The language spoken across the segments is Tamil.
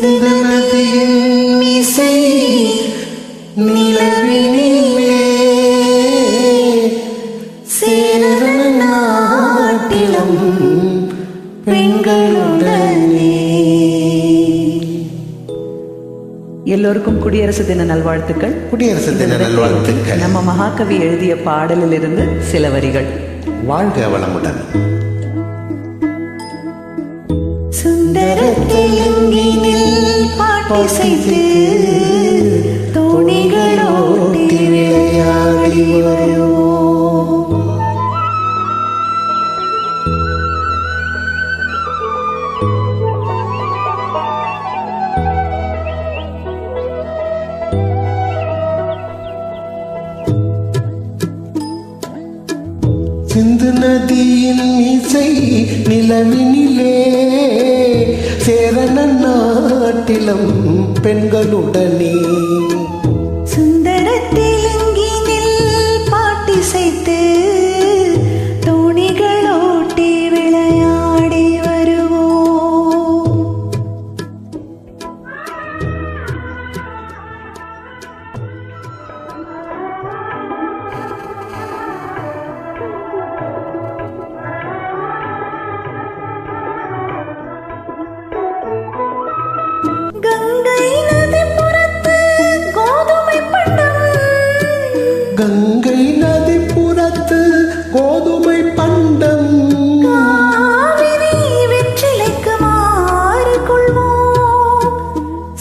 சிந்து நதியின் இசை நிலவினிலே சேர நாட்டிலம் பெண்களுடனே. எல்லோருக்கும் குடியரசு தின நல்வாழ்த்துக்கள். குடியரசு தின நல்வாழ்த்துக்கள். நம்ம மகாகவி எழுதிய பாடலிலிருந்து சில வரிகள். வாழ்க வளமுடன். சுந்தர தெலுங்கினில் பாட்டிசைத்து தோணிகளோட்டி விளையாடி வருவோம் சிந்து நதியின் இசை நிலவினிலே. சேரண நாட்டிலம் பெண்களுடனே. கோதுமை பண்டம். வெற்றிலைக்கு மாறு கொள்வோம்.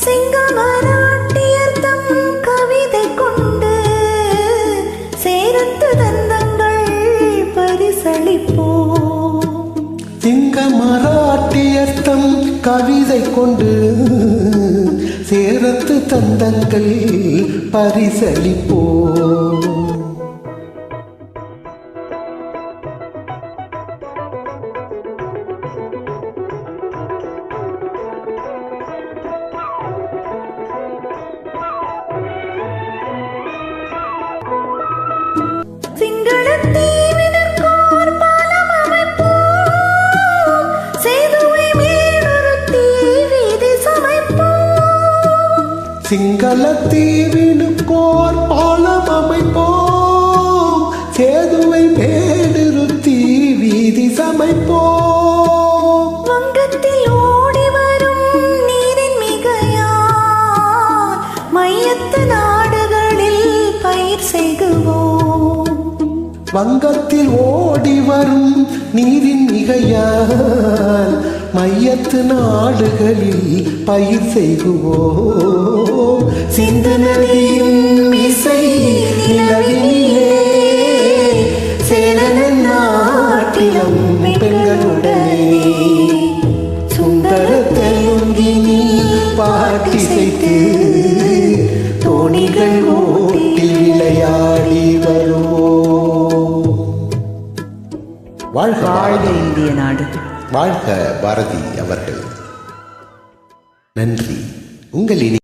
சிங்கமராட்டியர் தம் கவிதை கொண்டு சேரத்து தந்தங்கள் பரிசளிப்போம். சிங்க மராட்டியர்த்தம் கவிதை கொண்டு சேரத்து தந்தங்கள் பரிசளிப்போ சிங்கள தீவினுக்கோர் பாலம் அமைப்போம். சேதுவை மேலிருத்தி வீதி சமைப்போம். வங்கத்தில் ஓடி வரும் நீரின் மிகையால் மையத்து நாடுகளில் பயிர் செய்குவோம் வங்கத்தில் ஓடி வரும் நீரின் மிகையால் மையத்து நாடுகளில் பயிர் செய்குவோம் சிந்து நதியின் இசை நிலவினிலே சேரன நாட்டிலம் பெண்களுடனே. சுந்தர தெலுங்கினி பாட்டிசைத்து தோணிகள் ஓட்டி விளையாடி வருவோம் வாழ்க வாழ்க இந்திய நாடு. வாழ்க பாரதி அவர்கள். நன்றி. உங்கள் இனி